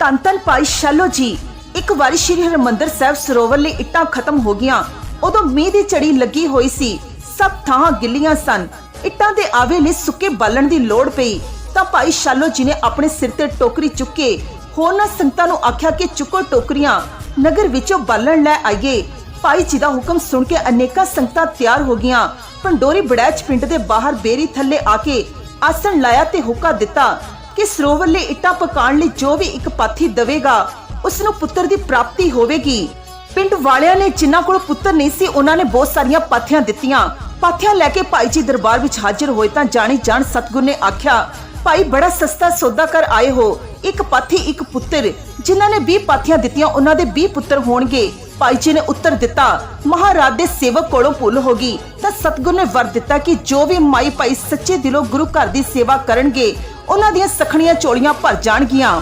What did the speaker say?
ਧੰਨ ਧੰਨ ਭਾਈ ਸ਼ਾਲੋ ਜੀ। ਇੱਕ ਵਾਰੀ ਸ਼੍ਰੀ ਹਰਿਮੰਦਰ ਸਾਹਿਬ ਸਰੋਵਰ ਲਈ ਇੱਟਾਂ ਖਤਮ ਹੋ ਗਈਆਂ। ਉਦੋਂ ਮੀਂਹ ਦੀ ਚੜੀ ਲੱਗੀ ਹੋਈ ਸੀ। ਸਭ ਥਾਂ ਗਿੱਲੀਆਂ ਸਨ। ਇੱਟਾਂ ਦੇ ਆਵੇ ਲਈ ਸੁੱਕੇ ਬਾਲਣ ਦੀ ਲੋੜ ਪਈ। ਤਾਂ ਭਾਈ ਸ਼ਾਲੋ ਜੀ ਨੇ ਆਪਣੇ ਸਿਰ ਤੇ ਟੋਕਰੀ ਚੁੱਕ। ਕੇ ਹੋਰਨਾਂ ਸੰਗਤਾਂ ਨੂੰ ਆਖਿਆ ਕਿ ਚੁੱਕੋ ਟੋਕਰੀਆਂ। ਨਗਰ ਵਿੱਚੋਂ ਬਾਲਣ ਲੈ ਆਈਏ। ਭਾਈ ਜੀ ਦਾ ਹੁਕਮ ਸੁਣ ਕੇ ਅਨੇਕਾਂ ਸੰਗਤਾਂ ਤਿਆਰ ਹੋ ਗਈਆਂ। ਪੰਡੋਰੀ ਬੜੈਚ ਪਿੰਡ ਦੇ ਬਾਹਰ ਬੇਰੀ ਥੱਲੇ ਆ ਕੇ ਆਸਣ ਲਾਇਆ ਤੇ ਹੁਕਾ ਦਿੱਤਾ। ਕਿ ਸਰੋਵਰ ਲਈ ਇੱਟਾਂ ਪਕਾਉਣ ਲਈ ਜੋ ਵੀ ਇੱਕ ਪਾਥੀ ਦੇਵੇਗਾ ਉਸ ਨੂੰ ਪੁੱਤਰ ਦੀ ਪ੍ਰਾਪਤੀ ਹੋਵੇਗੀ। ਪਿੰਡ ਵਾਲਿਆਂ ਨੇ ਜਿਨ੍ਹਾਂ ਕੋਲ ਪੁੱਤਰ ਨਹੀਂ ਸੀ, ਉਹਨਾਂ ਨੇ ਬਹੁਤ ਸਾਰੀਆਂ ਪਾਥੀਆਂ ਦਿੱਤੀਆਂ। ਪਾਥੀਆਂ ਲੈ ਕੇ ਭਾਈ ਜੀ ਦਰਬਾਰ ਵਿੱਚ ਹਾਜ਼ਰ ਹੋਏ ਤਾਂ ਜਾਣੀ ਜਾਣ ਸਤਗੁਰ ਨੇ ਆਖਿਆ, ਭਾਈ, ਬੜਾ ਸਸਤਾ ਸੌਦਾ ਕਰ ਆਏ ਹੋ। ਇੱਕ ਪਾਥੀ, ਇੱਕ ਪੁੱਤਰ। ਜਿਨ੍ਹਾਂ ਨੇ 20 ਪਾਥੀਆਂ ਦਿੱਤੀਆਂ, ਉਹਨਾਂ ਦੇ 20 ਪੁੱਤਰ ਹੋਣਗੇ। ਭਾਈ ਜੀ ਨੇ ਉੱਤਰ ਦਿੱਤਾ, ਮਹਾਰਾਜ ਦੇ ਸੇਵਕ ਕੋਲੋਂ ਭੁੱਲ ਹੋ ਗਈ। ਤਾਂ ਸਤਗੁਰ ਨੇ ਵਰ ਦਿੱਤਾ ਕਿ ਜੋ ਵੀ ਮਾਈ ਭਾਈ ਸੱਚੇ ਦਿਲੋਂ ਗੁਰੂ ਘਰ ਦੀ ਸੇਵਾ ਕਰਨਗੇ ਉਹਨਾਂ ਦੀਆਂ ਸਖਣੀਆਂ ਚੋਲੀਆਂ ਭਰ ਜਾਣਗੀਆਂ।